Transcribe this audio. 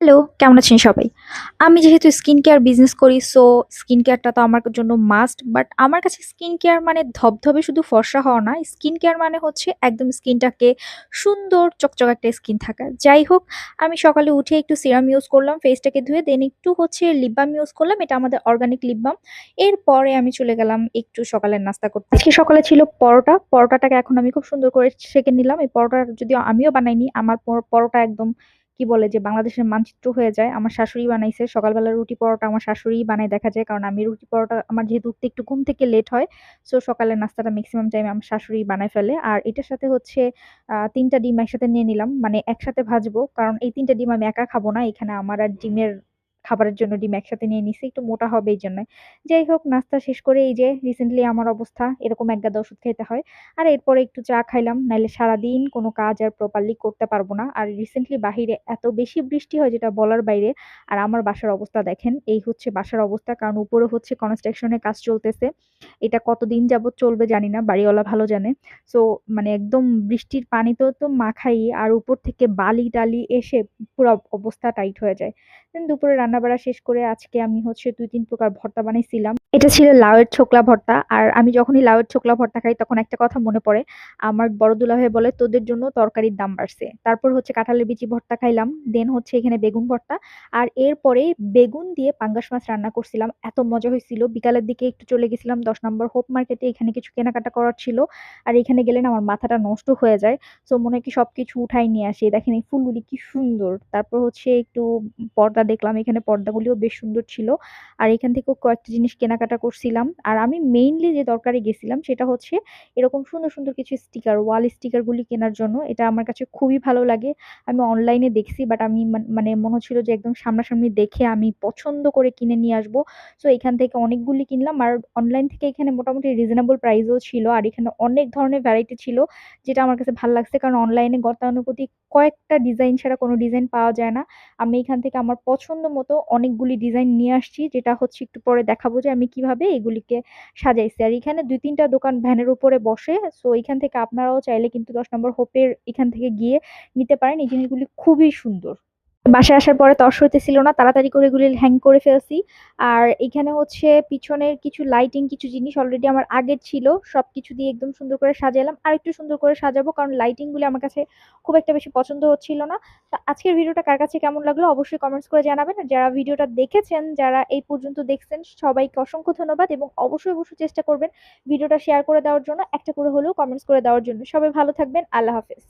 Hello, কেমন আছেন সবাই? আমি যেহেতু স্কিন কেয়ার বিজনেস করি সো স্কিন কেয়ারটা তো আমার জন্য মাস্ট। বাট আমার কাছে স্কিন কেয়ার মানে ধবধবে শুধু ফর্সা হওয়া না। স্কিন কেয়ার মানে হচ্ছে একদম স্কিনটাকে সুন্দর চকচক একটা স্কিন থাকা। যাই হোক আমি সকালে উঠে একটু সিরাম ইউজ করলাম ফেসটাকে ধুয়ে দেন একটু হচ্ছে লিপ বাম ইউজ করলাম। এটা আমাদের অর্গানিক লিপ বাম। এরপরে আমি চলে গেলাম একটু সকালের নাস্তা করতে। আজকে সকালে ছিল পরোটা। পরোটাটাকে এখন আমি খুব সুন্দর করে সেঁকে নিলাম। এই পরোটা যদিও আমিও বানাইনি। আমার পরোটা একদম কি বলে যে বাংলাদেশের মানচিত্র হয়ে যায়। আমার শাশুড়ি বানাইছে। সকালবেলা রুটি পরোটা আমার শাশুড়ি বানায় দেখা যায়। কারণ আমি রুটি পরোটা, আমার যেহেতু উঠতে একটু ঘুম থেকে লেট হয়। সো সকালের নাস্তাটা ম্যাক্সিমাম টাইমে আমার শাশুড়ি বানায় ফেলে। আর এটার সাথে হচ্ছে তিনটা ডিম একসাথে নিয়ে নিলাম। মানে একসাথে ভাজবো। কারণ এই তিনটা ডিম আমি একা খাব না। এখানে আমার আর ডিমের খাবারের জন্য ডিম একসাথে নিয়ে নিছি। একটু মোটা হবে এইজন্যে। যাই হোক, নাস্তা শেষ করে এই যে রিসেন্টলি আমার অবস্থা, এরকম একগাদা ওষুধ খেতে হয়। আর এরপরে একটু চা খাইলাম। নাহলে সারাদিন কোনো কাজ আর প্রপারলি করতে পারব না। আর রিসেন্টলি বাহিরে এত বেশি বৃষ্টি হয় যেটা বলার বাইরে। আর আমার বাসার অবস্থা দেখেন। এই হচ্ছে বাসার অবস্থা। কারণ উপরে হচ্ছে কনস্ট্রাকশন এর কাজ চলতেছে। এটা কতদিন যাবত চলবে জানি না। বাড়িওয়ালা ভালো জানে। সো মানে একদম বৃষ্টির পানিতেও তো তো মাখাই, আর উপর থেকে বালি-টালি এসে পুরো অবস্থা টাইট হয়ে যায়। দুপুরে রান্নাবাড়া শেষ করে আজকে আমি হচ্ছে ২-৩ প্রকার ভর্তা বানাইছিলাম। এটা ছিল লাউয়ের ছোকলা ভর্তা। আর আমি যখনই লাউয়ের ছোকলা ভর্তা খাই তখন একটা কথা মনে পড়ে। আমার বড় দুলাভাই বলে, "তোদের জন্য তরকারির দাম বাড়ছে।" তারপর হচ্ছে কাঁঠালের বিচি ভর্তা খাইলাম। দেন হচ্ছে এখানে বেগুন ভর্তা। আর এরপরে বেগুন দিয়ে পাঙ্গাস মাছ রান্না করছিলাম। এত মজা হয়েছিল বিকালের দিকে একটু চলে গেছিলাম ১০ নম্বর হোপ মার্কেটে। এখানে কিছু কেনাকাটা করার ছিল। আর এখানে গেলে না আমার মাথাটা নষ্ট হয়ে যায়। সো মনে হয় কি সবকিছু উঠাই নিয়ে আসি। দেখেন এই ফুলগুলি কি সুন্দর। তারপর হচ্ছে একটু পর্দা দেখলাম। এখানে পর্দাগুলিও বেশ সুন্দর ছিল। আর এখান থেকেও কয়েকটা জিনিস কেনাকাটা করছিলাম। আর আমি মেইনলি যে দরকারে গেছিলাম সেটা হচ্ছে এরকম সুন্দর, সুন্দর কিছু স্টিকার, ওয়াল স্টিকারগুলি কেনার জন্য। এটা আমার কাছে খুবই ভালো লাগে। আমি অনলাইনে দেখছি বাট আমি মানে মনে হচ্ছিল যে একদম সামনাসামনি দেখে আমি পছন্দ করে কিনে নিয়ে আসব। সো এখান থেকে অনেকগুলি কিনলাম। আর অনলাইন থেকে এখানে মোটামুটি রিজনেবল প্রাইসও ছিল। আর এখানে অনেক ধরনের ভ্যারাইটি ছিল। যেটা আমার কাছে ভালো লাগছে। কারণ অনলাইনে গতানুগতিক কয়েকটা ডিজাইন ছাড়া কোনো ডিজাইন পাওয়া যায় না। আমি এখান থেকে আমার পছন্দ মতো অনেকগুলি ডিজাইন নিয়ে আসছি। যেটা হচ্ছে একটু পরে দেখাবো যে আমি কীভাবে এগুলিকে সাজাইছি। আর এখানে ২-৩ টা দোকান ভ্যানের উপরে বসে। সো এখান থেকে আপনারাও চাইলে কিন্তু ১০ নম্বর হোপের এখান থেকে গিয়ে নিতে পারেন। এই জিনিসগুলি খুবই সুন্দর। বাসায় আসার পরে তর সইতেছিল না। তাড়াতাড়ি করে এগুলি হ্যাং করে ফেলছি। আর এখানে হচ্ছে পিছনের কিছু লাইটিং কিছু জিনিস অলরেডি আমার আগের ছিল। সবকিছু দিয়ে একদম সুন্দর করে সাজালাম। আরেকটু সুন্দর করে সাজাবো। কারণ লাইটিং গুলি আমার কাছে খুব একটা বেশি পছন্দ হচ্ছিল না। তো আজকের ভিডিওটা কার কাছে কেমন লাগল অবশ্যই কমেন্টস করে জানাবেন। আর যারা ভিডিওটা দেখেছেন, যারা এই পর্যন্ত দেখছেন সবাইকে অসংখ্য ধন্যবাদ এবং অবশ্যই, অবশ্যই চেষ্টা করবেন ভিডিওটা শেয়ার করে দেওয়ার জন্য। একটা করে হলেও কমেন্টস করে দেওয়ার জন্য। সবাই ভালো থাকবেন। আল্লাহ হাফেজ।